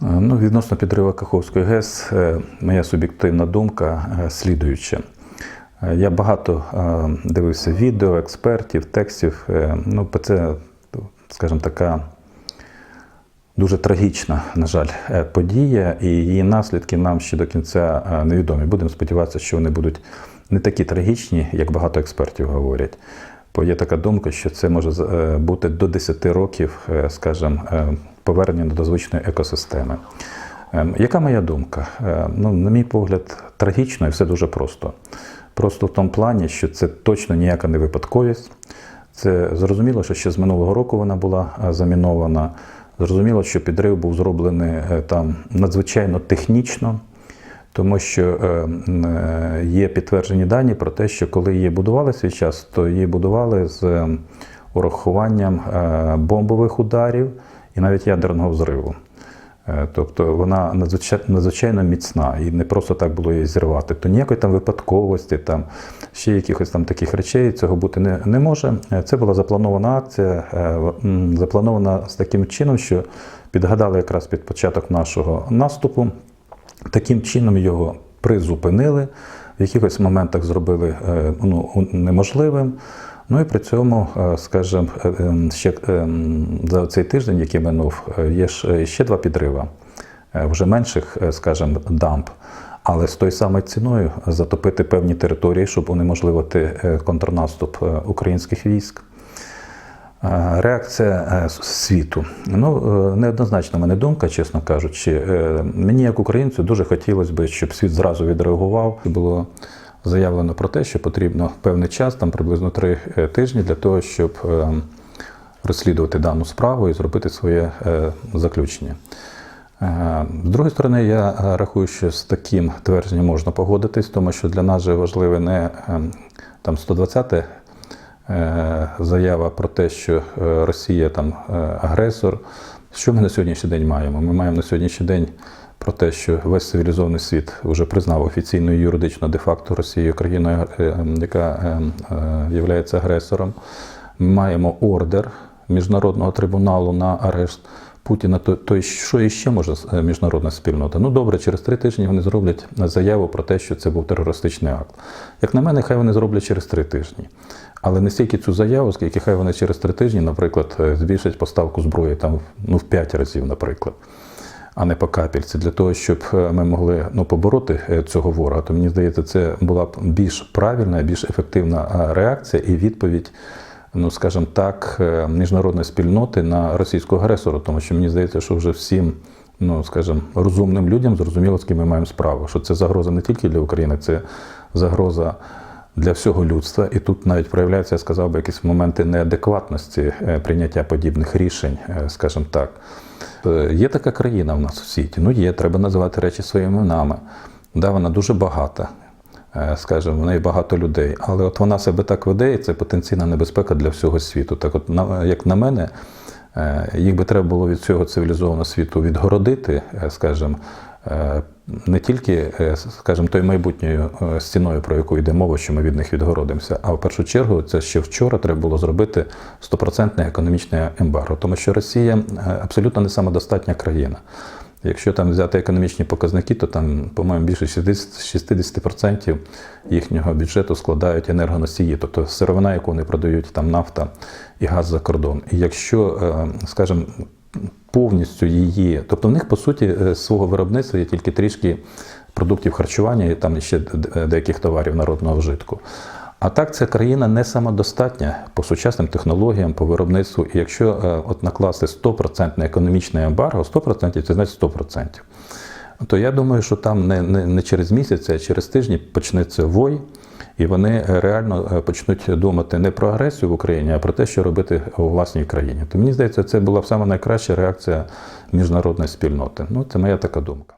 Ну, відносно підриву Каховської ГЕС, е, моя суб'єктивна думка е, слідуюча. Е, Я багато е, дивився відео, експертів, текстів. Е, Ну, це, скажімо, така дуже трагічна, на жаль, е, подія, і її наслідки нам ще до кінця е, невідомі. Будемо сподіватися, що вони будуть не такі трагічні, як багато експертів говорять. Бо є така думка, що це може е, бути до 10 років, е, скажімо, е, повернення до звичної екосистеми. Ем, Яка моя думка? Ну, на мій погляд, трагічно і все дуже просто. Просто в тому плані, що це точно ніяка не випадковість. Це зрозуміло, що ще з минулого року вона була замінована. Зрозуміло, що підрив був зроблений там надзвичайно технічно, тому що е, е, є підтверджені дані про те, що коли її будували свій час, то її будували з е, урахуванням бомбових ударів і навіть ядерного взриву. Тобто вона надзвичайно, міцна і не просто так було її зірвати. То ніякої там випадковості, там ще якихось там таких речей цього бути не, не може. Це була запланована акція, запланована з таким чином, що підгадали якраз під початок нашого наступу. Таким чином його призупинили, в якихось моментах зробили е, ну, неможливим. Ну і при цьому, е, скажімо, е, ще за цей тиждень, який минув, є ще два підриви, е, вже менших, скажімо, дамб. Але з тою самою ціною затопити певні території, щоб унеможливити контрнаступ українських військ. Реакція е, світу. Ну, е, неоднозначна мене думка, чесно кажучи. Е, Мені, як українцю, дуже хотілося б, щоб світ зразу відреагував. Було заявлено про те, що потрібно певний час, там приблизно три тижні, для того, щоб розслідувати дану справу і зробити своє заключення. З другої сторони, я рахую, що з таким твердженням можна погодитись, тому що для нас же важливе не е, там 120 е, заява про те, що е, Росія там е, агресор. Що ми на сьогоднішній день маємо? Ми маємо на сьогоднішній день про те, що весь цивілізований світ вже признав офіційно і юридично де-факто Росію країною, е, е, яка є агресором. Ми маємо ордер міжнародного трибуналу на арешт Путіна. То, то що іще може е, міжнародна спільнота? Ну добре, через три тижні вони зроблять заяву про те, що це був терористичний акт. Як на мене, хай вони зроблять через три тижні. Але не стільки цю заяву, скільки хай вони через три тижні, наприклад, е, збільшать поставку зброї там ну, в п'ять разів, наприклад. А не по капельці, для того, щоб е, ми могли ну, побороти е, цього ворога, то мені здається, це була б більш правильна, більш ефективна е, реакція і відповідь, ну скажімо так, е, міжнародної спільноти на російського агресора, тому що мені здається, що вже всім, ну скажімо, розумним людям зрозуміло, з ким ми маємо справу, що це загроза не тільки для України, це загроза для всього людства. І тут навіть проявляються, я сказав би, якісь моменти неадекватності е, прийняття подібних рішень, е, скажімо так. Є така країна в нас у світі. Ну є, треба називати речі своїми іменами. Да, вона дуже багата, скажімо, в неї багато людей. Але от вона себе так веде, і це потенційна небезпека для всього світу. Так, от, як на мене, е, їх би треба було від цього цивілізованого світу відгородити, е, скажімо, е, не тільки, е, скажімо, той майбутньою е, стіною, про яку йде мова, що ми від них відгородимося, а в першу чергу це ще вчора треба було зробити стопроцентне економічне ембарго, тому що Росія е, абсолютно не самодостатня країна. Якщо там взяти економічні показники, то там, по-моєму, більше 60 60% їхнього бюджету складають енергоносії, тобто сировина, яку вони продають, там нафта і газ за кордон. І якщо, е, скажімо, повністю її, тобто в них по суті е, свого виробництва є тільки трішки продуктів харчування і там ще деяких товарів народного вжитку. А так ця країна не самодостатня по сучасним технологіям, по виробництву. І якщо е, от накласти 100% економічне ембарго, 100% це значить 100%. То я думаю, що там не, не, не через місяць, а через тижні почнеться вой, і вони е, реально е, почнуть думати не про агресію в Україні, а про те, що робити у власній країні. То мені здається, це була б найкраща реакція міжнародної спільноти. Ну, це моя така думка.